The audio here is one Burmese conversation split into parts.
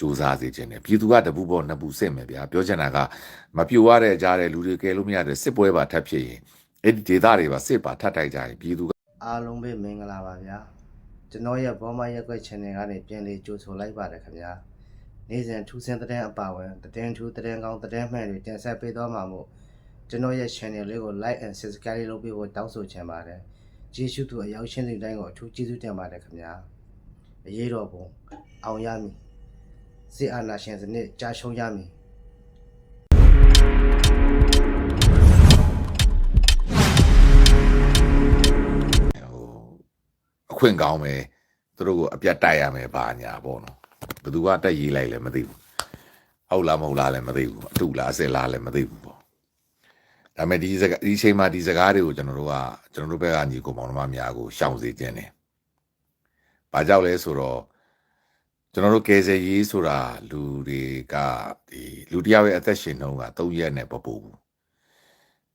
စူးစမ်းစေခြင်းနဲ့ပြည်သူကတပူပေါ်နှစ်ပူစစ်မယ်ဗျာပြောချင်တာကမပြိုရတဲ့ကြားတဲ့လူတွေကဲလို့မရတဲ့စစ်ပွဲပါထပ်ဖြစ်ရင်အဲ့ဒီဒေသတွေပါစစ်ပါထပ်တိုက်ကြရင်ပြည်သူကအားလုံးပဲမင်္ဂလာပါဗျာကျွန်တော်ရဲ့ဘောမရက်ွက် channel ကနေပြန်လေးကြိုဆိုလိုက်ပါတယ်ခင်ဗျာနေ့စဉ်ထူးဆန်းတဲ့အပါဝင်သတင်းထူးသတင်းကောင်းသတင်းမှန်တွေတင်ဆက်ပေးသွားမှာမို့ကျွန်တော်ရဲ့ channel လေးကို like and subscribe လုပ်ပေးဖို့တောင်းဆိုချင်ပါတယ်ကျေးဇူးတူအရောက်ရှင်းတဲ့တိုင်းကိုအထူးကျေးဇူးတင်ပါတယ်ခင်ဗျာအရေးတော်ပုံအောင်ရမည် စစ်အာဏာရှင်စနစ်ကြာရှုံးရမည်ဟိုအခွင့်ကောင်းပဲသူတို့ကိုအပြတ်တိုက်ရမယ်ဘာညာပေါ့နော်ဘယ်သူကတက်ရေးလိုက်လဲမသိဘူးဟုတ်လားမဟုတ်လားလည်းမသိဘူးအတူလားအစစ်လားလည်းမသိဘူးပေါ့ဒါပေမဲ့ဒီစကားဒီချိန်မှာဒီစကားတွေကိုကျွန်တော်တို့ကကျွန်တော်တို့ဘက်ကညီကိုမောင်နှမများကိုရှောင်စေခြင်းတယ်ဘာကြောင့်လဲဆိုတော့ ကျွန်တော်တို့ကယ်ဆယ်ရေးဆိုတာလူတွေကဒီလူတစ်ယောက်ရဲ့အသက်ရှင်နှုန်းက3ရက်နဲ့ပပူဘူး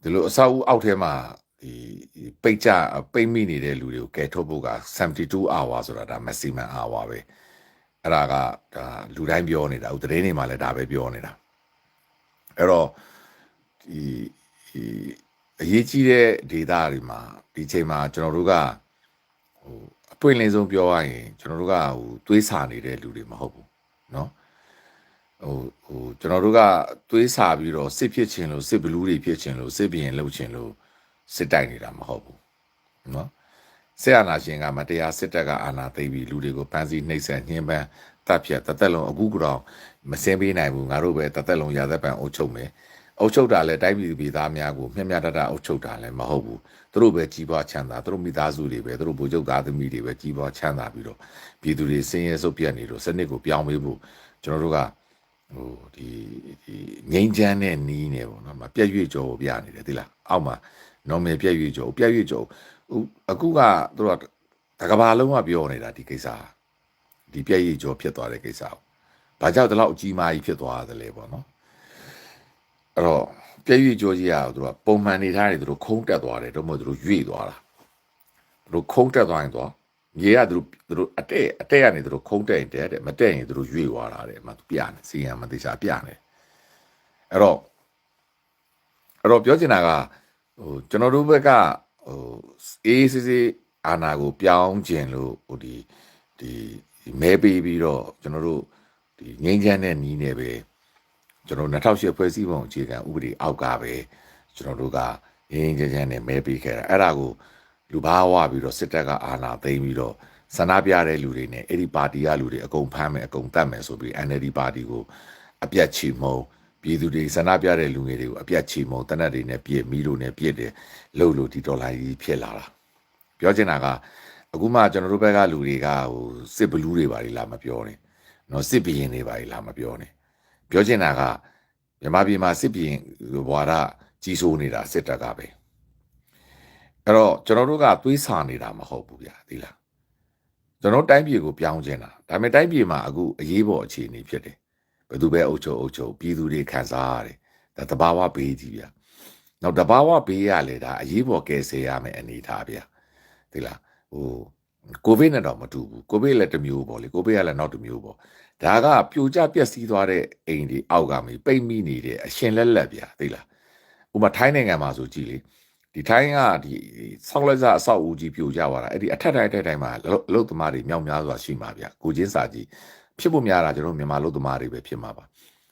ဒီလိုအဆောက်အဦအောက်ထဲမှာဒီပိတ်ကြပိတ်မိနေတဲ့လူတွေကိုကယ်ထုတ်ဖို့က72 hour ဆိုတာဒါ maximum hour ပဲအဲ့ဒါကဒါလူတိုင်းပြောနေတာဥသတင်းတွေမှာလည်းဒါပဲပြောနေတာအဲ့တော့ဒီဒီအရေးကြီးတဲ့ဒေတာတွေမှာဒီချိန်မှာကျွန်တော်တို့ကဟိုအ ပွင့်လင်းဆုံးပြောရရင်ကျွန်တော်တို့ကဟိုသွေးစာနေတဲ့လူတွေမဟုတ်ဘူးเนาะဟိုဟိုကျွန်တော်တို့ကသွေးစာပြီးတော့စစ်ဖြစ်ခြင်းလို့စစ်ဘလူးတွေဖြစ်ခြင်းလို့စစ်ဘရင်လှုပ်ခြင်းလို့စစ်တိုက်နေတာမဟုတ်ဘူးเนาะစစ်အာဏာရှင်ကမတရားစစ်တပ်ကအာဏာသိမ်းပြီးလူတွေကိုပန်းစည်းနှိပ်စက်ညှဉ်းပန်းတပ်ဖြတ်တသက်လုံးအခုကတော့မစင်းပေးနိုင်ဘူးငါတို့ပဲတသက်လုံးရာသက်ပံအုပ်ချုပ်မယ် အုပ်ချုပ်တာလည်းတိုင်းပြည်ပြည်သားများကိုမျက်မျက်တတအုပ်ချုပ်တာလည်းမဟုတ်ဘူးသူတို့ပဲကြီးပွားချမ်းသာသူတို့မိသားစုတွေပဲသူတို့ဗိုလ်ချုပ်သားသမီးတွေပဲကြီးပွားချမ်းသာပြီးတော့ပြည်သူတွေစင်းရဲဆုပ်ပြတ်နေလို့စနစ်ကိုပြောင်းပေးဖို့ကျွန်တော်တို့ကဟိုဒီဒီငိမ့်ချမ်းတဲ့နီးနေပေါ့နော်မပြက်ရွေ့ကြော်ကိုပြနေတယ်သိလားအောက်မှာ normal ပြက်ရွေ့ကြော်ပြက်ရွေ့ကြော်အခုကသူတို့ကတကဘာလုံးကပြောနေတာဒီကိစ္စဒီပြက်ရွေ့ကြော်ဖြစ်သွားတဲ့ကိစ္စကိုဘာကြောင့်ဒီလောက်အကြီးမားကြီးဖြစ်သွားတယ်လဲပေါ့နော် အဲ့တော့ပြည့်ရွေ့ကြောကြီးရသူတို့ကပုံမှန်နေထားတယ်သူတို့ခုံးတက်သွားတယ်တော့မဟုတ်သူတို့ရွေ့သွားတာသူတို့ခုံးတက်သွားရင်တော့မြေကသူတို့သူတို့အတက်အတက်ကနေသူတို့ခုံးတက်ရင်တက်တယ်မတက်ရင်သူတို့ရွေ့သွားတာတဲ့မသူပြနေစီရန်မတိချာပြနေအဲ့တော့အဲ့တော့ပြောချင်တာကဟိုကျွန်တော်တို့ဘက်ကဟိုအေးစစ်စစ်အာနာကိုပြောင်းခြင်းလို့ဟိုဒီဒီမဲပေးပြီးတော့ကျွန်တော်တို့ဒီငိမ့်ချမ်းတဲ့နီးနေပဲ ကျွန်တော်2008ဖွဲ့စည်းပုံအခြေခံဥပဒေအောက်ကပဲကျွန်တော်တို့ကရင်းရင်းချမ်းချမ်းနဲ့မဲပေးခဲ့တာအဲ့ဒါကိုလူဘာဝပြီးတော့စစ်တပ်ကအာဏာသိမ်းပြီးတော့ဆန္ဒပြတဲ့လူတွေနဲ့အဲ့ဒီပါတီကလူတွေအကုန်ဖမ်းမယ်အကုန်တတ်မယ်ဆိုပြီး NLD ပါတီကိုအပြတ်ချီမုံပြည်သူတွေဆန္ဒပြတဲ့လူငယ်တွေကိုအပြတ်ချီမုံတနက်တွေနဲ့ပြည့်မီးတို့နဲ့ပြည့်တယ်လှုပ်လို့ဒီဒေါ်လာကြီးဖြစ်လာတာပြောချင်တာကအခုမှကျွန်တော်တို့ဘက်ကလူတွေကဟိုစစ်ဘလူးတွေပါလေလားမပြောနဲ့နော်စစ်ဘီရင်တွေပါလေလားမပြောနဲ့ ပြောချင်တာကမြန်မာပြည်မှာစစ်ပြည်ဘွာရကြီးစိုးနေတာစစ်တပ်ကပဲအဲ့တော့ကျွန်တော်တို့ကသွေးဆာနေတာမဟုတ်ဘူးဗျာသိလားကျွန်တော်တိုင်းပြည်ကိုပြောင်းချင်တာဒါပေမဲ့တိုင်းပြည်မှာအခုအရေးပေါ်အခြေအနေဖြစ်တယ်ဘယ်သူပဲအုပ်ချုပ်အုပ်ချုပ်ပြည်သူတွေခံစားရတယ်ဒါတဘာဝဘေးကြီးဗျာနောက်တဘာဝဘေးရလေဒါအရေးပေါ်ကယ်ဆယ်ရမယ်အနေထားဗျာသိလားဟို ကိုဗစ်နဲ့တော့မတူဘူးကိုဗစ်လည်းတစ်မျိုးပေါ့လေကိုဗစ်ကလည်းနောက်တစ်မျိုးပေါ့ဒါကပြိုကျပျက်စီးသွားတဲ့အိမ်ဒီအောက်ကမေးပိတ်မိနေတဲ့အရှင်လက်လက်ဗျာသိလားဥပမာထိုင်းနိုင်ငံမှာဆိုကြည့်လေဒီထိုင်းကဒီဆောက်လက်စအဆောက်အဦကြီးပြိုကျသွားတာအဲ့ဒီအထက်တိုင်းအထက်တိုင်းမှာအလုတ်သမားတွေမြောက်များစွာရှိမှာဗျာကိုချင်းစာကြီးဖြစ်ဖို့များတာကျွန်တော်မြန်မာအလုတ်သမားတွေပဲဖြစ်မှာပါ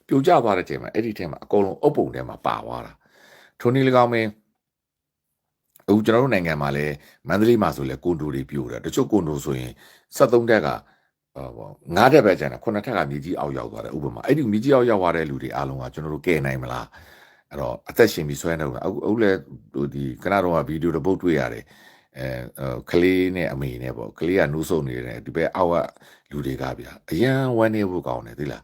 ပြိုကျသွားတဲ့ချိန်မှာအဲ့ဒီထဲမှာအကုန်လုံးအုပ်ပုံထဲမှာပါသွားတာထိုနည်း၎င်းမင်း အခုကျွန်တော်တို့နိုင်ငံမှာလည်းမန္တလေးမှာဆိုလဲကွန်ဒိုတွေပြိုတယ်တချို့ကွန်ဒိုဆိုရင်73တက်ကဟောပေါ့ငါးတက်ပဲကျန်တယ်ခုနှစ်ထက်ကမြေကြီးအောက်ရောက်သွားတယ်ဥပမာအဲ့ဒီမြေကြီးအောက်ရောက်သွားတဲ့လူတွေအားလုံးကကျွန်တော်တို့ကယ်နိုင်မလားအဲ့တော့အသက်ရှင်ပြီးဆွဲနေတော့အခုအခုလဲဟိုဒီခဏတော့ဗီဒီယိုတစ်ပုတ်တွေ့ရတယ်အဲကလေးနဲ့အမေနဲ့ပေါ့ကလေးကနိုးဆုံနေတယ်ဒီဘက်အောက်ကလူတွေကဗျာအရန်ဝမ်းနေဖို့ကောင်းတယ်သိလား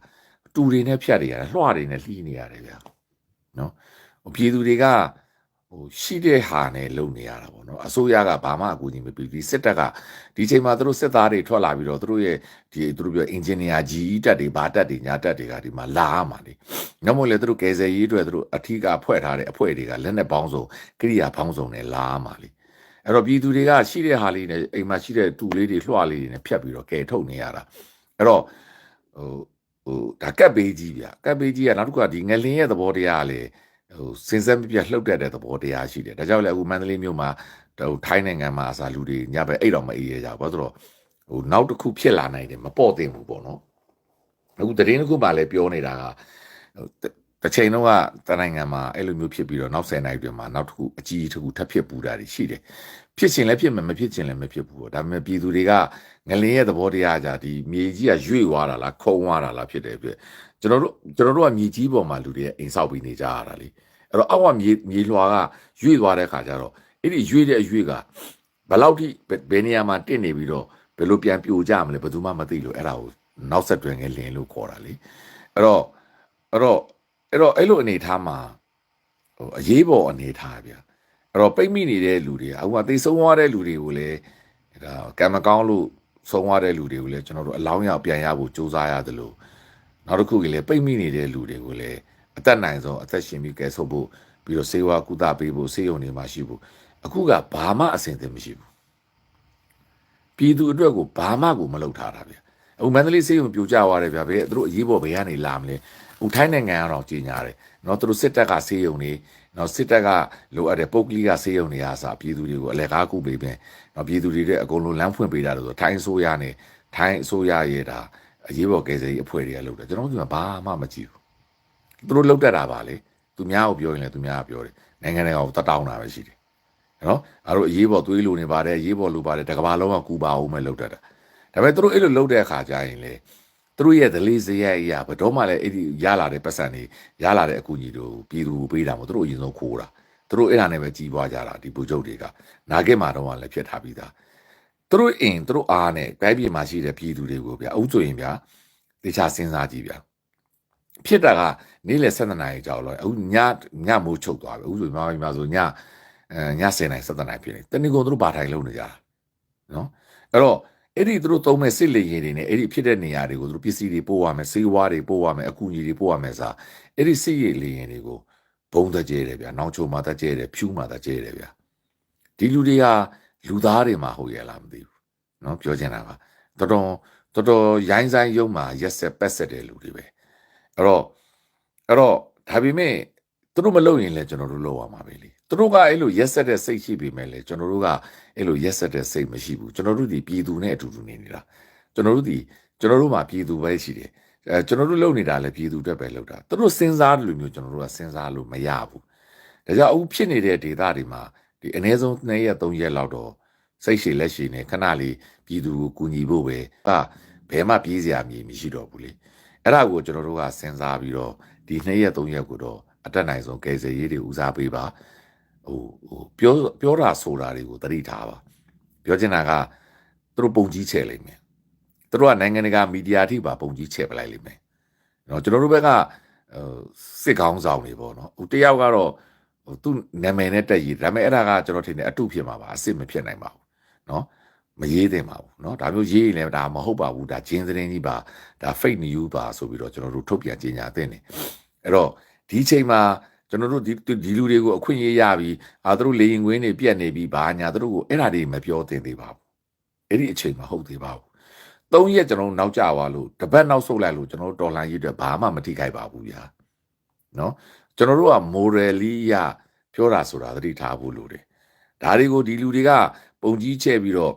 တူတွေနဲ့ဖြတ်နေရတယ်လွှတွေနဲ့လှီးနေရတယ်ဗျာနော်ဟိုပြည်သူတွေက ဟိုရှိတဲ့ဟာနဲ့လုံနေရတာပေါ့နော်အစိုးရကဘာမှအကူအညီမပေးဒီစစ်တပ်ကဒီချိန်မှာသူတို့စစ်သားတွေထွက်လာပြီးတော့သူတို့ရဲ့ဒီသူတို့ပြောအင်ဂျင်နီယာကြီးတက်တွေဘာတက်တွေညာတက်တွေကဒီမှာလာရမှာလေငမို့လေသူတို့ကယ်ဆယ်ရေးအတွက်သူတို့အထီးကဖွဲ့ထားတဲ့အဖွဲ့တွေကလက်နဲ့ပေါင်းစုံကိရိယာပေါင်းစုံနဲ့လာရမှာလေအဲ့တော့ပြည်သူတွေကရှိတဲ့ဟာလေးနဲ့အိမ်မှာရှိတဲ့တူလေးတွေလွှလေးတွေနဲ့ဖြတ်ပြီးတော့ကယ်ထုတ်နေရတာအဲ့တော့ဟိုဟိုဒါကပ်ဘေးကြီးဗျကပ်ဘေးကြီးကနောက်တစ်ခုကဒီငလင်းရဲ့သဘောတရားကလေ ဟိုစင်စက်မပြတ်လှုပ်တတ်တဲ့သဘောတရားရှိတယ်ဒါကြောင့်လည်းအခုမန္တလေးမြို့မှာဟိုထိုင်းနိုင်ငံမှာအစားလူတွေညဘက်အဲ့တော့မအေးရကြဘူးဘာလို့လဲဆိုတော့ဟိုနောက်တစ်ခုဖြစ်လာနိုင်တယ်မပေါ့တင်ဘူးပေါ့နော်အခုတရင်တစ်ခုမှလည်းပြောနေတာကဟိုတတစ်ချိန်တော့ကတနိုင်ငံမှာအဲ့လိုမျိုးဖြစ်ပြီးတော့နောက်10နိုင်တွင်မှာနောက်တစ်ခုအကြီးတစ်ခုထပ်ဖြစ်ပူတာတွေရှိတယ်ဖြစ်ချင်လည်းဖြစ်မယ်မဖြစ်ချင်လည်းမဖြစ်ဘူးပေါ့ဒါပေမဲ့ပြည်သူတွေကငလင်းရဲ့သဘောတရားကြဒီမြေကြီးကရွေ့သွားတာလားခုံသွားတာလားဖြစ်တယ်ဖြစ် ကျွန်တော်တို့ကျွန်တော်တို့ကမြေကြီးပေါ်မှာလူတွေအိမ်ဆောက်ပြီးနေကြရတာလေအဲ့တော့အောက်ကမြေမြေလွှာကရွေ့သွားတဲ့ခါကျတော့အဲ့ဒီရွေ့တဲ့အရွေ့ကဘယ်လောက်ထိဘယ်ဘယ်နေရာမှာတင့်နေပြီးတော့ဘယ်လိုပြန်ပြိုကြမလဲဘယ်သူမှမသိလို့အဲ့ဒါကိုနောက်ဆက်တွဲငယ်လင်းလို့ခေါ်တာလေအဲ့တော့အဲ့တော့အဲ့တော့အဲ့လိုအနေထားမှာဟိုအရေးပေါ်အနေထားဗျအဲ့တော့ပိတ်မိနေတဲ့လူတွေအခုကသိဆုံးသွားတဲ့လူတွေကိုလည်းဒါကံမကောင်းလို့ဆုံးသွားတဲ့လူတွေကိုလည်းကျွန်တော်တို့အလောင်းရပြန်ရဖို့စူးစမ်းရတယ်လို့ နောက်တစ်ခုကလည်းပိတ်မိနေတဲ့လူတွေကိုလည်းအသက်နိုင်ဆုံးအသက်ရှင်ပြီးကယ်ဆုပ်ဖို့ပြီးတော့စေဝါကုသပေးဖို့စေယုံနေမှာရှိဖို့အခုကဘာမှအဆင်သင့်မရှိဘူးပြည်သူအတွက်ကိုဘာမှကိုမလုပ်ထားတာဗျအခုမန္တလေးစေယုံပြိုကျသွားတယ်ဗျဘယ်သူတို့အရေးပေါ်ဘယ်ကနေလာမလဲအခုထိုင်းနိုင်ငံကတော့ကြီးညာတယ်နော်သူတို့စစ်တပ်ကစေယုံနေနော်စစ်တပ်ကလိုအပ်တဲ့ပုတ်ကလေးကစေယုံနေရစာပြည်သူတွေကိုအလဲကားကူပေးမယ်နော်ပြည်သူတွေတဲ့အကုန်လုံးလမ်းဖွင့်ပေးတာလို့ဆိုထိုင်းအစိုးရနဲ့ထိုင်းအစိုးရရဲ့ဒါ အရေးပေါ်ကယ်ဆယ်ရေးအဖွဲ့တွေကလုပ်တယ်ကျွန်တော်တို့ကဘာမှမကြည့်ဘူးသူတို့လောက်တတ်တာပါလေသူများကိုပြောရင်လည်းသူများကပြောတယ်နိုင်ငံတွေကတတ်တောင်းတာပဲရှိတယ်နော်အားတို့အရေးပေါ်သွေးလိုနေပါတယ်အရေးပေါ်လိုပါတယ်တကဘာလုံးကကူပါအောင်မဲ့လောက်တတ်တာဒါပေမဲ့သူတို့အဲ့လိုလောက်တဲ့အခါကျရင်လေသူတို့ရဲ့ဒလေးစရိုက်အရာဘယ်တော့မှလည်းအဲ့ဒီရလာတဲ့ပတ်စံတွေရလာတဲ့အကူအညီတို့ပြည်သူကိုပေးတာမို့သူတို့အရင်ဆုံးခိုးတာသူတို့အဲ့ဒါနဲ့ပဲကြီးပွားကြတာဒီဘူချုပ်တွေကနာဂစ်မှာတော့လည်းဖြစ်ထားပြီးသား သူတို့အင်သူတို့အားနဲ့တိုင်းပြည်မှာရှိတဲ့ပြည်သူတွေကိုဗျာအုပ်ဆိုရင်ဗျာတခြားစဉ်းစားကြည့်ဗျာဖြစ်တာကနေ့လယ်7နာရီကြောက်လို့အခုညညမိုးချုပ်သွားပြီအခုဆိုမြန်မာပြည်မှာဆိုညအဲည10နာရီ7နာရီဖြစ်နေတနင်္ဂနွေသူတို့ဘာထိုင်လုံးနေကြတာနော်အဲ့တော့အဲ့ဒီသူတို့သုံးမဲ့စစ်လေရင်တွေနဲ့အဲ့ဒီဖြစ်တဲ့နေရာတွေကိုသူတို့ပစ္စည်းတွေပို့ရမယ်စေဝါးတွေပို့ရမယ်အကူအညီတွေပို့ရမယ်စားအဲ့ဒီစစ်ရေလေရင်တွေကိုဘုံတကြဲတယ်ဗျာနောင်ချိုမှာတကြဲတယ်ဖြူမှာတကြဲတယ်ဗျာဒီလူတွေက လူသားတွေမှာဟုတ်ရဲ့လားမသိဘူးနော်ပြောချင်တာကတော်တော်တော်တော်ရိုင်းဆိုင်ရုံမှာရက်ဆက်ပက်ဆက်တဲ့လူတွေပဲအဲ့တော့အဲ့တော့ဒါပေမဲ့သူတို့မလုပ်ရင်လည်းကျွန်တော်တို့လုပ်ရမှာပဲလေသူတို့ကအဲ့လိုရက်ဆက်တဲ့စိတ်ရှိပေမဲ့လည်းကျွန်တော်တို့ကအဲ့လိုရက်ဆက်တဲ့စိတ်မရှိဘူးကျွန်တော်တို့ဒီပြည်သူနဲ့အတူတူနေနေတာကျွန်တော်တို့ဒီကျွန်တော်တို့မှာပြည်သူပဲရှိတယ်အဲကျွန်တော်တို့လုပ်နေတာလည်းပြည်သူအတွက်ပဲလုပ်တာသူတို့စဉ်းစားတယ်လို့မျိုးကျွန်တော်တို့ကစဉ်းစားလို့မရဘူးဒါကြောင့်အခုဖြစ်နေတဲ့ဒေသတွေမှာ ဒီအနည်းဆုံး2ရက်3ရက်လောက်တော့စိတ်ရှိလက်ရှိနဲ့ခဏလေးပြည်သူကိုကူညီဖို့ပဲဟာဘယ်မှပြေးစရာမြေမရှိတော့ဘူးလေအဲ့ဒါကိုကျွန်တော်တို့ကစဉ်းစားပြီးတော့ဒီ2ရက်3ရက်ကိုတော့အတက်နိုင်ဆုံးကယ်ဆယ်ရေးတွေဦးစားပေးပါဟိုဟိုပြောပြောတာဆိုတာတွေကိုသတိထားပါပြောချင်တာကသူတို့ပုံကြီးချဲ့လိမ့်မယ်သူတို့ကနိုင်ငံတကာမီဒီယာအထိပါပုံကြီးချဲ့ပလိုက်လိမ့်မယ်နော်ကျွန်တော်တို့ဘက်ကဟိုစစ်ကောင်းဆောင်တွေပေါ့နော်ဟိုတယောက်ကတော့ဟို သူ့နာမည်နဲ့တက်ရေးဒါပေမဲ့အဲ့ဒါကကျွန်တော်ထင်တယ်အတုဖြစ်မှာပါအစ်စ်မဖြစ်နိုင်ပါဘူးနော်မရေးသင့်ပါဘူးเนาะဒါမျိုးရေးရင်လည်းဒါမဟုတ်ပါဘူးဒါဂျင်းသတင်းကြီးပါဒါ fake news ပါဆိုပြီးတော့ကျွန်တော်တို့ထုတ်ပြန်ကြေညာသင့်တယ်အဲ့တော့ဒီချိန်မှာကျွန်တော်တို့ဒီဒီလူတွေကိုအခွင့်အရေးရပြီးအာသူတို့လေရင်ကွင်းတွေပြက်နေပြီးဘာညာသူတို့ကိုအဲ့ဒါတွေမပြောသင့်သေးပါဘူးအဲ့ဒီအချိန်မှာဟုတ်သေးပါဘူးသုံးရက်ကျွန်တော်တို့နောက်ကျသွားလို့တပတ်နောက်ဆုတ်လိုက်လို့ကျွန်တော်တို့တော်လှန်ရေးအတွက်ဘာမှမထိခိုက်ပါဘူးဗျာเนาะ ကျွန်တော်တို့က morally ရပြောတာဆိုတာသတိထားဖို့လိုတယ်ဒါတွေကိုဒီလူတွေကပုံကြီးချဲ့ပြီးတော့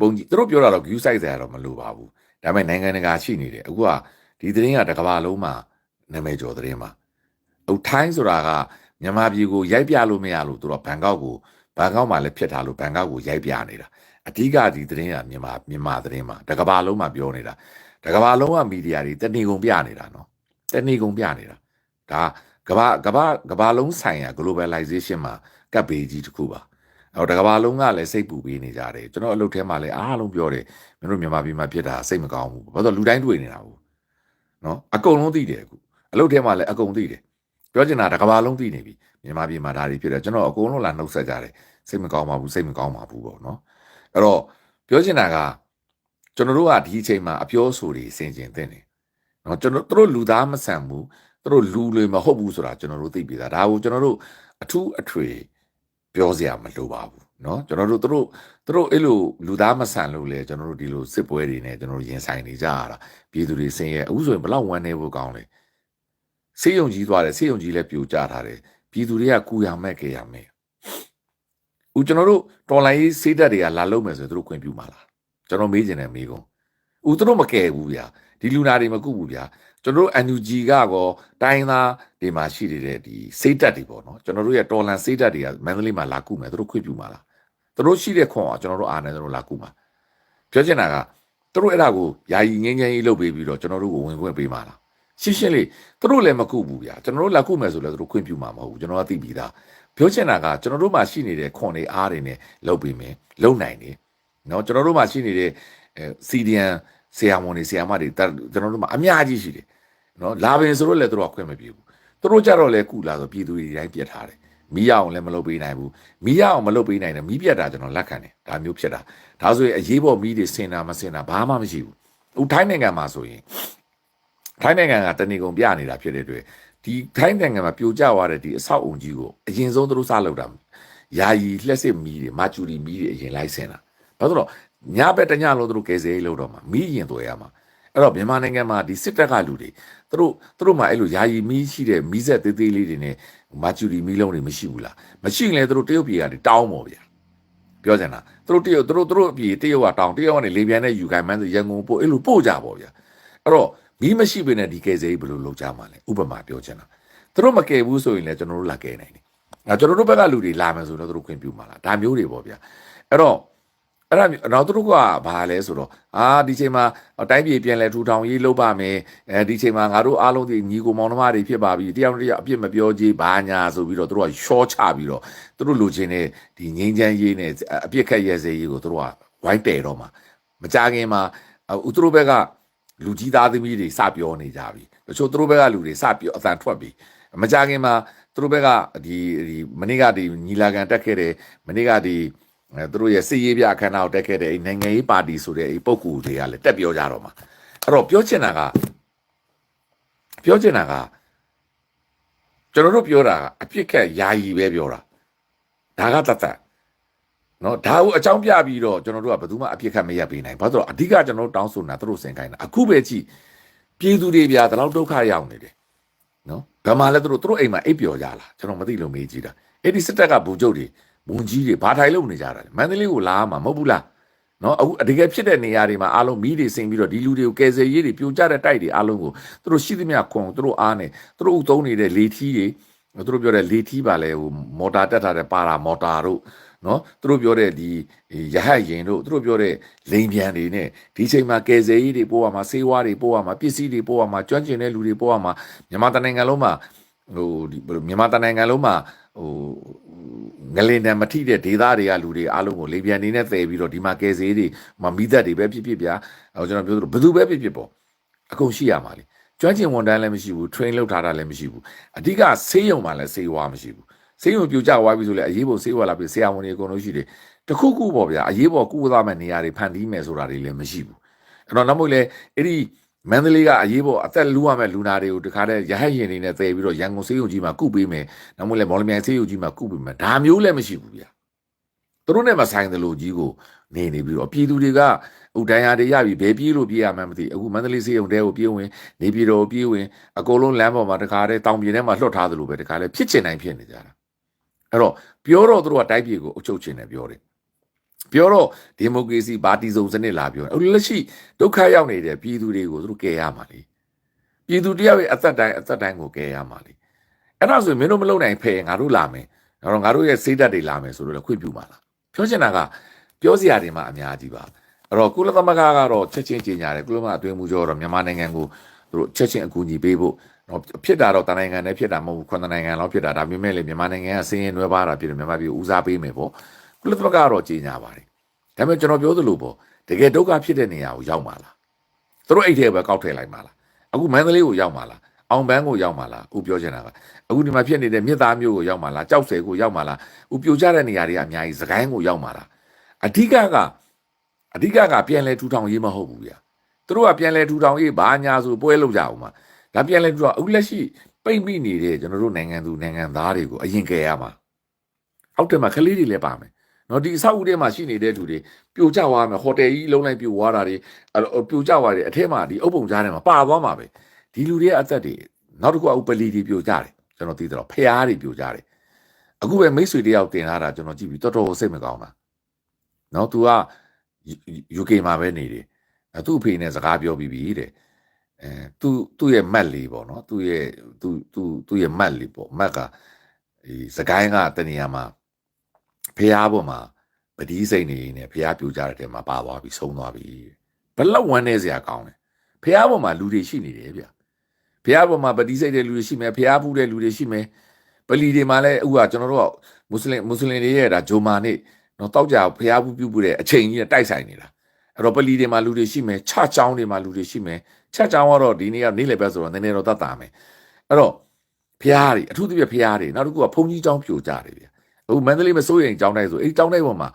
ပုံကြီးသူတို့ပြောတာတော့ view size ရတော့မလိုပါဘူးဒါပေမဲ့နိုင်ငံတကာရှိနေတယ်အခုကဒီသတင်းကတစ်ကမ္ဘာလုံးမှာနာမည်ကျော်သတင်းမှာဟိုထိုင်းဆိုတာကမြန်မာပြည်ကိုရိုက်ပြလို့မရလို့သူတို့ဘန်ကောက်ကိုဘန်ကောက်မှာလည်းဖြစ်ထားလို့ဘန်ကောက်ကိုရိုက်ပြနေတာအဓိကဒီသတင်းကမြန်မာမြန်မာသတင်းမှာတစ်ကမ္ဘာလုံးမှာပြောနေတာတစ်ကမ္ဘာလုံးကမီဒီယာတွေတဏီကုံပြနေတာနော်တဏီကုံပြနေတာ ဒါကမ္ဘာကမ္ဘာကမ္ဘာလုံးဆိုင်ရာ globalization မှာကပ်ပေကြီးတစ်ခုပါအဲ့တော့တစ်ကမ္ဘာလုံးကလည်းစိတ်ပူပေးနေကြတယ်ကျွန်တော်အလုပ်ထဲမှာလည်းအားလုံးပြောတယ်မင်းတို့မြန်မာပြည်မှာဖြစ်တာစိတ်မကောင်းဘူးဘာလို့လဲလူတိုင်းတွေ့နေတာဘူးနော်အကုန်လုံးသိတယ်အခုအလုပ်ထဲမှာလည်းအကုန်သိတယ်ပြောချင်တာတစ်ကမ္ဘာလုံးသိနေပြီမြန်မာပြည်မှာဒါတွေဖြစ်တယ်ကျွန်တော်အကုန်လုံးလာနှုတ်ဆက်ကြတယ်စိတ်မကောင်းပါဘူးစိတ်မကောင်းပါဘူးပေါ့နော်အဲ့တော့ပြောချင်တာကကျွန်တော်တို့ကဒီအချိန်မှာအပြောအဆိုတွေဆင်ကျင်သင့်တယ်နော်ကျွန်တော်တို့လူသားမဆန်ဘူး သူတို့လူတွေမဟုတ်ဘူးဆိုတာကျွန်တော်တို့သိပြီသားဒါကိုကျွန်တော်တို့အထူးအထွေပြောစရာမလိုပါဘူးနော်ကျွန်တော်တို့သူတို့သူတို့အဲ့လိုလူသားမဆန်လို့လေကျွန်တော်တို့ဒီလိုစစ်ပွဲတွေနဲ့ကျွန်တော်တို့ရင်ဆိုင်နေကြရတာပြည်သူတွေဆင်းရဲအခုဆိုရင်ဘယ်လောက်ဝမ်းနေဖို့ကောင်းလဲစေယုံကြီးသွားတယ်စေယုံကြီးလည်းပြိုကျထားတယ်ပြည်သူတွေကကူရမဲ့ကြရမဲ့ဦးကျွန်တော်တို့တော်လိုင်းရေးစေးတက်တွေကလာလုံးမယ်ဆိုရင်သူတို့ခွင့်ပြုမှာလားကျွန်တော်မေးချင်တယ်မေးကုန် ဦးသူတို့မကယ်ဘူးဗျာဒီလူနာတွေမကုဘူးဗျာကျွန်တော်တို့ NUG ကကောတိုင်းသားတွေမှာရှိနေတဲ့ဒီစေးတက်တွေပေါ့နော်ကျွန်တော်တို့ရဲ့တော်လန်စေးတက်တွေကမန္တလေးမှာလာကုမယ်သူတို့ခွင့်ပြုမှာလားသူတို့ရှိတဲ့ခွန်ကကျွန်တော်တို့အားနေသူတို့လာကူမှာပြောချင်တာကသူတို့အဲ့ဒါကိုယာယီငင်းငင်းကြီးလုပ်ပေးပြီးတော့ကျွန်တော်တို့ကိုဝင်ခွင့်ပေးမှာလားရှင်းရှင်းလေးသူတို့လည်းမကူဘူးဗျာကျွန်တော်တို့လာကူမယ်ဆိုလည်းသူတို့ခွင့်ပြုမှာမဟုတ်ဘူးကျွန်တော်ကသိပြီးသားပြောချင်တာကကျွန်တော်တို့မှာရှိနေတဲ့ခွန်တွေအားတွေနဲ့လုပ်ပေးမယ်လုပ်နိုင်တယ်နော်ကျွန်တော်တို့မှာရှိနေတဲ့အဲ စီဒီယန်ဆရာဝန်တွေဆရာမတွေကျွန်တော်တို့မှာအများကြီးရှိတယ်နော်လာပင်ဆိုတော့လည်းသူတို့ကခွင့်မပြုဘူးသူတို့ကြတော့လည်းကုလာဆိုပြည်သူတွေတိုင်းပြတ်ထားတယ်မီးရအောင်လည်းမလုပ်ပေးနိုင်ဘူးမီးရအောင်မလုပ်ပေးနိုင်တယ်မီးပြတ်တာကျွန်တော်လက်ခံတယ်ဒါမျိုးဖြစ်တာဒါဆိုရင်အရေးပေါ်မီးတွေဆင်တာမဆင်တာဘာမှမရှိဘူးဥထိုင်းနိုင်ငံမှာဆိုရင်ထိုင်းနိုင်ငံကတဏီကုံပြနေတာဖြစ်တဲ့အတွက်ဒီထိုင်းနိုင်ငံမှာပြိုကျသွားတဲ့ဒီအဆောက်အုံကြီးကိုအရင်ဆုံးသူတို့စလုပ်တာယာယီလှက်စစ်မီးတွေမာကျူရီမီးတွေအရင်လိုက်ဆင်တာဘာလို့လဲဆိုတော့ ညဘက်တညလုံးသူတို့ကယ်ဆယ်ရေးလုပ်တော့မှာမီးရင်သွဲရမှာအဲ့တော့မြန်မာနိုင်ငံမှာဒီစစ်တပ်ကလူတွေသူတို့သူတို့မှာအဲ့လိုယာယီမီးရှိတဲ့မီးဆက်သေးသေးလေးတွေနဲ့မာကျူရီမီလုံးတွေမရှိဘူးလားမရှိရင်လည်းသူတို့တရုတ်ပြည်ကနေတောင်းပေါ့ဗျာပြောချင်တာသူတို့တရုတ်သူတို့သူတို့အပြည်တရုတ်ကတောင်းတရုတ်ကနေလေပြန်တဲ့ယူခိုင်မန်းဆိုရန်ကုန်ပို့အဲ့လိုပို့ကြပေါ့ဗျာအဲ့တော့မီးမရှိဘဲနဲ့ဒီကယ်ဆယ်ရေးဘယ်လိုလုပ်ကြမှာလဲဥပမာပြောချင်တာသူတို့မကယ်ဘူးဆိုရင်လည်းကျွန်တော်တို့လာကယ်နိုင်တယ်ငါကျွန်တော်တို့ဘက်ကလူတွေလာမယ်ဆိုတော့သူတို့ခွင့်ပြုမှာလားဒါမျိုးတွေပေါ့ဗျာအဲ့တော့ အဲ့ဒါမျိုးတော့သူတို့ကဘာလဲဆိုတော့အာဒီချိန်မှာတိုင်းပြည်ပြန်လဲထူထောင်ရေးလုပ်ပါမယ်အဲဒီချိန်မှာငါတို့အားလုံးဒီညီကိုမောင်နှမတွေဖြစ်ပါပြီတယောက်တစ်ယောက်အပြစ်မပြောကြီးဘာညာဆိုပြီးတော့သူတို့ကရှော့ချပြီးတော့သူတို့လိုချင်တဲ့ဒီငိမ့်ချမ်းရေးနဲ့အပြစ်ခတ်ရဲစေရေးကိုသူတို့ကဝိုင်းတယ်တော့မှာမကြခင်မှာဥသူတို့ဘက်ကလူကြီးသားသမီးတွေစပြောနေကြပြီတချို့သူတို့ဘက်ကလူတွေစပြောအတန်ထွက်ပြီမကြခင်မှာသူတို့ဘက်ကဒီဒီမနေ့ကဒီညီလာခံတက်ခဲ့တယ်မနေ့ကဒီ အဲသူတို့ရဲ့စစ်ရေးပြအခမ်းအနားကိုတက်ခဲ့တဲ့အဲ့နိုင်ငံရေးပါတီဆိုတဲ့အဲ့ပုံကူတွေကလည်းတက်ပြောကြတော့မှာအဲ့တော့ပြောချင်တာကပြောချင်တာကကျွန်တော်တို့ပြောတာကအပြစ်ခက်ယာယီပဲပြောတာဒါကတတ်တတ်နော်ဒါကိုအကြောင်းပြပြီးတော့ကျွန်တော်တို့ကဘယ်သူမှအပြစ်ခတ်မရက်ပေးနိုင်ဘာလို့လဲဆိုတော့အဓိကကျွန်တော်တို့တောင်းဆိုတာသူတို့စင်ခိုင်းတာအခုပဲကြည့်ပြည်သူတွေပြားတလောက်ဒုက္ခရောက်နေတယ်နော်ဗမာလည်းသူတို့သူတို့အိမ်မှာအိပ်ပျော်ကြလားကျွန်တော်မသိလို့မေးကြည့်တာအဲ့ဒီစစ်တပ်ကဘူကျုပ်တွေ ဝန်ကြီးတွေဘာထိုင်လို့နေကြတာလဲမန္တလေးကိုလာမှာမဟုတ်ဘူးလားနော်အခုအတကယ်ဖြစ်တဲ့နေရာတွေမှာအားလုံးမီးတွေဆင်ပြီးတော့ဒီလူတွေကိုကယ်ဆယ်ရေးတွေပြိုကျတဲ့တိုက်တွေအားလုံးကိုသူတို့ရှိသမျှခွန်သူတို့အားနဲ့သူတို့ဥသုံးနေတဲ့လေထီးတွေသူတို့ပြောတဲ့လေထီးပါလဲဟိုမော်တာတက်ထားတဲ့ပါရာမော်တာတို့နော်သူတို့ပြောတဲ့ဒီရဟတ်ရင်တို့သူတို့ပြောတဲ့လိန်ပြန်တွေနဲ့ဒီချိန်မှာကယ်ဆယ်ရေးတွေပို့ရမှာဆေးဝါးတွေပို့ရမှာပစ္စည်းတွေပို့ရမှာကျွမ်းကျင်တဲ့လူတွေပို့ရမှာမြန်မာတိုင်းနိုင်ငံလုံးမှာဟိုဒီဘယ်လိုမြန်မာတိုင်းနိုင်ငံလုံးမှာ ဟိုငလင်တံမထိတဲ့ဒေသတွေကလူတွေအားလုံးကိုလေပြန်နေနဲ့သယ်ပြီးတော့ဒီမှာကယ်ဆေးတွေမမီးသက်တွေပဲဖြစ်ဖြစ်ဗျာဟိုကျွန်တော်ပြောသလိုဘယ်သူပဲဖြစ်ဖြစ်ပေါ့အကုန်ရှိရမှာလေကျွမ်းကျင်ဝန်တန်းလည်းမရှိဘူး train လုပ်ထားတာလည်းမရှိဘူးအဓိကဆေးရုံမှာလည်းဆေးဝါးမရှိဘူးဆေးရုံပြိုကျသွားပြီဆိုလည်းအရေးပေါ်ဆေးဝါးလာပြီးဆရာဝန်တွေအကုန်လုံးရှိတယ်တခုခုပေါ့ဗျာအရေးပေါ်ကုသမဲ့နေရာတွေဖန်တီးမယ်ဆိုတာတွေလည်းမရှိဘူးအဲ့တော့နောက်မို့လေအဲ့ဒီ မန္တလေးကအရေးပေါ်အသက်လူရမဲ့လူနာတွေကိုတခါတည်းရဟတ်ရင်တွေနဲ့သယ်ပြီးတော့ရန်ကုန်ဆေးရုံကြီးမှာကုပေးမယ်နောက်မို့လေမော်လမြိုင်ဆေးရုံကြီးမှာကုပေးမယ်ဒါမျိုးလည်းမရှိဘူးဗျာသူတို့နဲ့မဆိုင်တယ်လို့ကြီးကိုနေနေပြီးတော့ပြည်သူတွေကဥဒိုင်ယာတွေရပြီဘယ်ပြေးလို့ပြေးရမှန်းမသိအခုမန္တလေးစေးုံတဲကိုပြေးဝင်နေပြည်တော်ကိုပြေးဝင်အကုန်လုံးလမ်းပေါ်မှာတခါတည်းတောင်ပြည်ထဲမှာလွတ်ထားသလိုပဲတခါတည်းဖြစ်ချင်တိုင်းဖြစ်နေကြတာအဲ့တော့ပြောတော့သူတို့ကတိုက်ပြည်ကိုအုပ်ချုပ်ချင်တယ်ပြောတယ် ပြောတော့ဒီမိုကရေစီပါတီစုံစနစ်လာပြောတယ်အခုလက်ရှိဒုက္ခရောက်နေတဲ့ပြည်သူတွေကိုသူတို့ကယ်ရမှာလေပြည်သူတယောက်ရဲ့အသက်တိုင်းအသက်တိုင်းကိုကယ်ရမှာလေအဲ့ဒါဆိုရင်မင်းတို့မလုပ်နိုင်ဖဲငါတို့လာမယ်ငါတို့ငါတို့ရဲ့စိတ်ဓာတ်တွေလာမယ်ဆိုတော့လည်းခွင့်ပြုပါလားပြောချင်တာကပြောစရာတွေမှအများကြီးပါအဲ့တော့ကုလသမဂ္ဂကတော့ချက်ချင်းကြီးညာတယ်ကုလသမဂ္ဂအတွင်းမှုကျော်တော့မြန်မာနိုင်ငံကိုသူတို့ချက်ချင်းအကူအညီပေးဖို့တော့ဖြစ်တာတော့တနိုင်ငံနဲ့ဖြစ်တာမဟုတ်ဘူးခွန်နိုင်ငံလောက်ဖြစ်တာဒါပေမဲ့လေမြန်မာနိုင်ငံကစင်းရင်နွဲပါတာဖြစ်တယ်မြန်မာပြည်ဦးစားပေးမယ်ပေါ့ ကုလသမဂ္ဂကတော့ကြီးညာပါတယ်ဒါပေမဲ့ကျွန်တော်ပြောသလိုပေါ့တကယ်ဒုက္ခဖြစ်တဲ့နေရာကိုရောက်မှာလားသူတို့အိတ်ထဲပဲကောက်ထည့်လိုက်မှာလားအခုမန္တလေးကိုရောက်မှာလားအောင်ပန်းကိုရောက်မှာလားဦးပြောချင်တာကအခုဒီမှာဖြစ်နေတဲ့မြစ်သားမျိုးကိုရောက်မှာလားကြောက်ဆယ်ကိုရောက်မှာလားဦးပြိုကျတဲ့နေရာတွေကအများကြီးစကိုင်းကိုရောက်မှာလားအဓိကကအဓိကကပြန်လဲထူထောင်ရေးမဟုတ်ဘူးဗျာသူတို့ကပြန်လဲထူထောင်ရေးဘာညာဆိုပွဲလုပ်ကြအောင်မှာဒါပြန်လဲထူထောင်အခုလက်ရှိပိတ်မိနေတဲ့ကျွန်တော်တို့နိုင်ငံသူနိုင်ငံသားတွေကိုအရင်ကယ်ရမှာအောက်တက်မှာကလေးတွေလည်းပါမယ် နော်ဒီအဆောက်အဦထဲမှာရှိနေတဲ့လူတွေပြိုကျသွားမယ်ဟိုတယ်ကြီးလုံးလိုက်ပြိုသွားတာတွေအဲ့လိုပြိုကျသွားတယ်အထက်မှာဒီအုပ်ပုံကြားထဲမှာပါသွားမှာပဲဒီလူတွေရဲ့အသက်တွေနောက်တစ်ခုကဥပလီတွေပြိုကျတယ်ကျွန်တော်သိတယ်တော့ဖျားတွေပြိုကျတယ်အခုပဲမိတ်ဆွေတယောက်တင်လာတာကျွန်တော်ကြည့်ပြီးတော်တော်စိတ်မကောင်းတာနော် तू က UK မှာပဲနေတယ်အဲသူ့အဖေနဲ့စကားပြောပြီးပြီတဲ့အဲသူ့သူ့ရဲ့မက်လေးပေါ့နော်သူ့ရဲ့သူ့သူ့သူ့ရဲ့မက်လေးပေါ့မက်ကဒီစကိုင်းကတနေရာမှာ ဖျားပေါ်မှာပတိစိတ်နေနေဖျားပြူကြတဲ့ထဲမှာပါသွားပြီဆုံးသွားပြီဘလောက်ဝမ်းနေစရာကောင်းတယ်ဖျားပေါ်မှာလူတွေရှိနေတယ်ဗျဖျားပေါ်မှာပတိစိတ်တဲ့လူတွေရှိမယ်ဖျားဖူးတဲ့လူတွေရှိမယ်ပလီတွေမှာလည်းအခုကကျွန်တော်တို့ကမွတ်စလင်မွတ်စလင်တွေရဲ့ဒါဂျိုမာနေ့တော့တောက်ကြဖျားဖူးပြုတ်ပြုတ်တဲ့အချိန်ကြီးနဲ့တိုက်ဆိုင်နေတာအဲ့တော့ပလီတွေမှာလူတွေရှိမယ်ခြချောင်းတွေမှာလူတွေရှိမယ်ခြချောင်းကတော့ဒီနေ့ကနေ့လည်ပဲဆိုတော့နည်းနည်းတော့တတ်တာမယ်အဲ့တော့ဖျားတွေအထူးသဖြင့်ဖျားတွေနောက်တစ်ခုကဘုံကြီးကျောင်းပြိုကြတယ်ဗျ အခုမန္တလေးမစိုးရင်ကျောင်းတိုင်းဆိုအဲ့ဒီကျောင်းတိုင်းပေါ်မှာ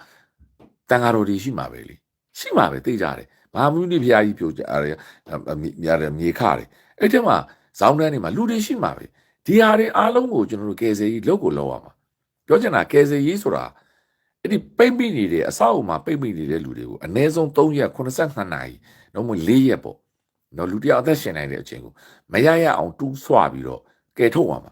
တန်ဃာတော်တွေရှိမှာပဲလေရှိမှာပဲသိကြတယ်ဘာမူနိဖျားကြီးပြိုကြတယ်ရတယ်မြေခတယ်အဲ့ဒီမှာဇောင်းတန်းတွေမှာလူတွေရှိမှာပဲဒီဟာတွေအားလုံးကိုကျွန်တော်တို့ကယ်ဆယ်ကြီးလုပ်ကိုလုပ်ရမှာပြောချင်တာကယ်ဆယ်ကြီးဆိုတာအဲ့ဒီပိတ်မိနေတဲ့အဆောက်အအုံမှာပိတ်မိနေတဲ့လူတွေကိုအနည်းဆုံး3ရက်82နာရီတော့မဟုတ်4ရက်ပေါ့နော်လူတယောက်အသက်ရှင်နိုင်တဲ့အချိန်ကိုမရရအောင်တူးဆွပြီးတော့ကယ်ထုတ်ရမှာ